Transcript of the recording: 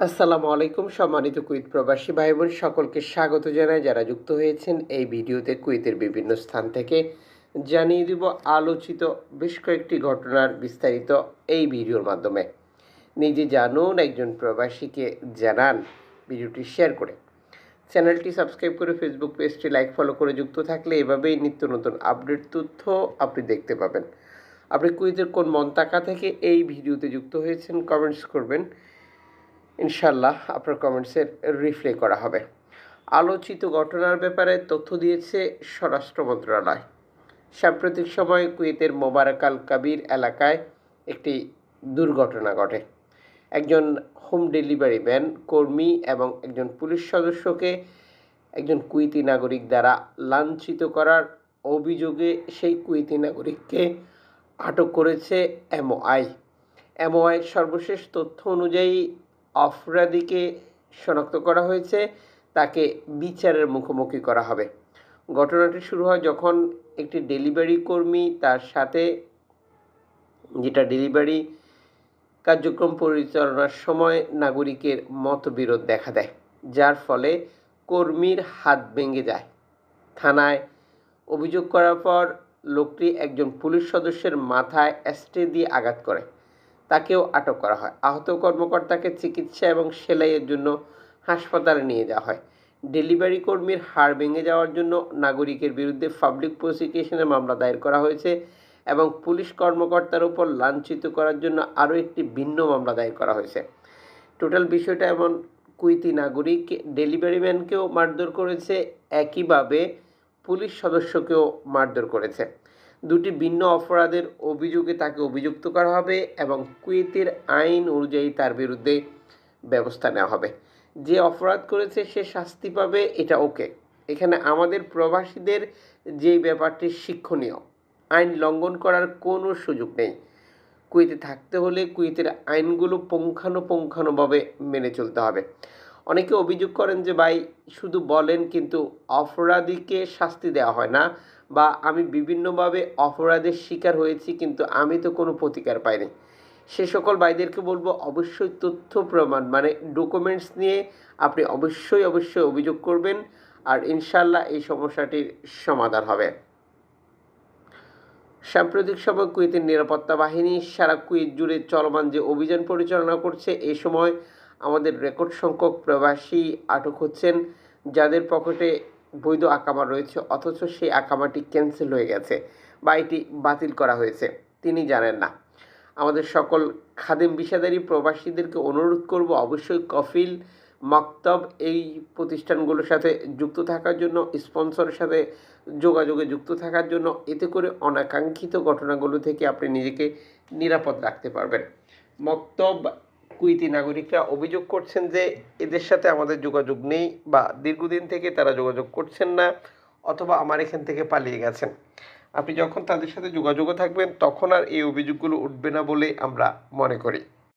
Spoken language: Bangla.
আসসালামু আলাইকুম, সম্মানিত কুইত প্রবাসী ভাই বোন সকলকে স্বাগত জানাই। যারা যুক্ত হয়েছেন এই ভিডিওতে কুইতের বিভিন্ন স্থান থেকে জানিয়ে দিব আলোচিত বেশ কয়েকটি ঘটনার বিস্তারিত এই ভিডিওর মাধ্যমে। নিজে জানুন, একজন প্রবাসীকে জানান ভিডিওটি শেয়ার করে। চ্যানেলটি সাবস্ক্রাইব করে ফেসবুক পেজটি লাইক, ফলো করে যুক্ত থাকলে এভাবেই নিত্য নতুন আপডেট, তথ্য আপনি দেখতে পাবেন। আপনি কুইতের কোন মন্তাকা থেকে এই ভিডিওতে যুক্ত হয়েছেন, কমেন্টস করবেন। ইনশাল্লাহ আপনার কমেন্টসের রিপ্লাই করা হবে। আলোচিত ঘটনার ব্যাপারে তথ্য দিয়েছে স্বরাষ্ট্র মন্ত্রণালয়। সাম্প্রতিক সময় কুয়েতের মোবারক আল কাবির এলাকায় একটি দুর্ঘটনা ঘটে। একজন হোম ডেলিভারি ম্যান, কর্মী এবং একজন পুলিশ সদস্যকে একজন কুইতি নাগরিক দ্বারা লাঞ্ছিত করার অভিযোগে সেই কুইতি নাগরিককে আটক করেছে এমওআই। এমওআই সর্বশেষ তথ্য অনুযায়ী অপরাধীকে শনাক্ত করা হয়েছে, তাকে বিচারের মুখোমুখি করা হবে। ঘটনাটি শুরু হয় যখন একটি ডেলিভারি কর্মী তার সাথে, যেটা ডেলিভারি কার্যক্রম পরিচালনার সময় নাগরিকের মতবিরোধ দেখা দেয়, যার ফলে কর্মীর হাত ভেঙে যায়। থানায় অভিযোগ করার পর লোকটি একজন পুলিশ সদস্যের মাথায় অ্যাস্ট্রে দিয়ে আঘাত করে। তাকেও আটক করা হয়। আহত কর্মকর্তাকে চিকিৎসা এবং সেলাইয়ের জন্য হাসপাতালে নিয়ে যাওয়া হয়। ডেলিভারি কর্মীর হাড় ভেঙে যাওয়ার জন্য নাগরিকের বিরুদ্ধে পাবলিক প্রসিকিউশনের মামলা দায়ের করা হয়েছে এবং পুলিশ কর্মকর্তার উপর লাঞ্ছিত করার জন্য আরও একটি ভিন্ন মামলা দায়ের করা হয়েছে। টোটাল বিষয়টা এমন, কুইতি নাগরিক ডেলিভারি ম্যানকেও মারধর করেছে, একইভাবে পুলিশ সদস্যকেও মারধর করেছে। দুটি ভিন্ন অপরাধের অভিযোগে তাকে অভিযুক্ত করা হবে এবং কুয়েতের আইন অনুযায়ী তার বিরুদ্ধে ব্যবস্থা নেওয়া হবে। যে অপরাধ করেছে সে শাস্তি পাবে, এটা ওকে। এখানে আমাদের প্রবাসীদের যে ব্যাপারটি শিক্ষণীয়, আইন লঙ্ঘন করার কোনো সুযোগ নেই। কুয়েতে থাকতে হলে কুয়েতের আইনগুলো পুঙ্খানুপুঙ্খানুভাবে মেনে চলতে হবে। অনেকে অভিযোগ করেন যে, ভাই, শুধু বলেন, কিন্তু অপরাধীকে শাস্তি দেওয়া হয় না। বা আমি বিভিন্নভাবে অপরাধের শিকার হয়েছি, কিন্তু আমি তো কোনো প্রতিকার পাইনি। সে সকল ভাইদেরকে বলব, অবশ্যই তথ্য প্রমাণ মানে ডকুমেন্টস নিয়ে আপনি অবশ্যই অবশ্যই অভিযোগ করবেন আর ইনশাল্লাহ এই সমস্যাটির সমাধান হবে। সাম্প্রতিক সময় কুয়েতের নিরাপত্তা বাহিনী সারা কুয়েত জুড়ে চলমান যে অভিযান পরিচালনা করছে, এ সময় আমাদের রেকর্ড সংখ্যক প্রবাসী আটক হচ্ছেন, যাদের পকেটে বৈধ আকামা রয়েছে, অথচ সেই আকামাটি ক্যান্সেল হয়ে গেছে বা এটি বাতিল করা হয়েছে, তিনি জানেন না। আমাদের সকল খাদেম বিষাদারী প্রবাসীদেরকে অনুরোধ করব অবশ্যই কফিল, মক্তব এই প্রতিষ্ঠানগুলোর সাথে যুক্ত থাকার জন্য, স্পন্সরের সাথে যোগাযোগে যুক্ত থাকার জন্য, এতে করে অনাকাঙ্ক্ষিত ঘটনাগুলো থেকে আপনি নিজেকে নিরাপদ রাখতে পারবেন। মক্তব কুইতি নাগরিকরা অভিযোগ করছেন যে এদের সাথে আমাদের যোগাযোগ নেই বা দীর্ঘদিন থেকে তারা যোগাযোগ করছেন না অথবা আমার এখান থেকে পালিয়ে গেছেন। আপনি যখন তাদের সাথে যোগাযোগও থাকবেন, তখন আর এই অভিযোগগুলো উঠবে না বলে আমরা মনে করি।